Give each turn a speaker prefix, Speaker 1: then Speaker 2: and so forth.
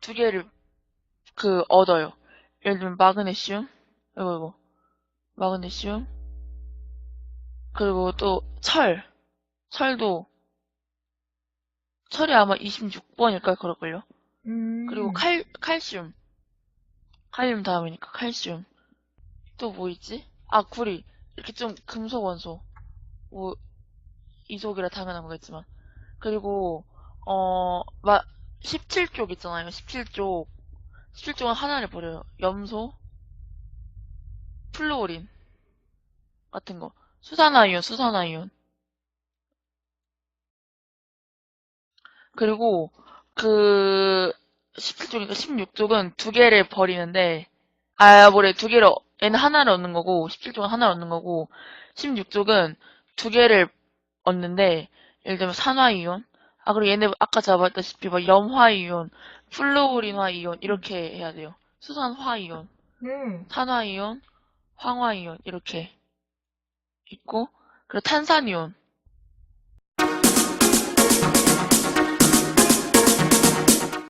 Speaker 1: 두 개를 그 얻어요. 예를 들면 마그네슘, 이거 이거 마그네슘, 그리고 또 철, 철도 철이 아마 26번일까 그럴걸요.
Speaker 2: 음.
Speaker 1: 그리고 칼 칼슘, 칼륨 다음이니까 칼슘. 또 뭐 있지? 아 구리 이렇게 좀 금속 원소. 뭐 이속이라 당연한 거겠지만. 그리고 어, 마, 17쪽 있잖아요. 17쪽. 17쪽은 하나를 버려요. 염소, 플루오린 같은 거. 수산화이온, 수산화이온. 그리고 그 17쪽이니까 16쪽은 두 개를 버리는데 아, 뭐래. 두 개를 얘는 하나를 얻는 거고 17쪽은 하나를 얻는 거고 16쪽은 두 개를 얻는데 예를 들면 산화이온 아, 그리고 얘네 아까 잡았다시피 막 염화 이온, 플루오린화 이온 이렇게 해야 돼요. 수산화 이온,
Speaker 2: 음.
Speaker 1: 산화 이온, 황화 이온 이렇게 있고 그리고 탄산 이온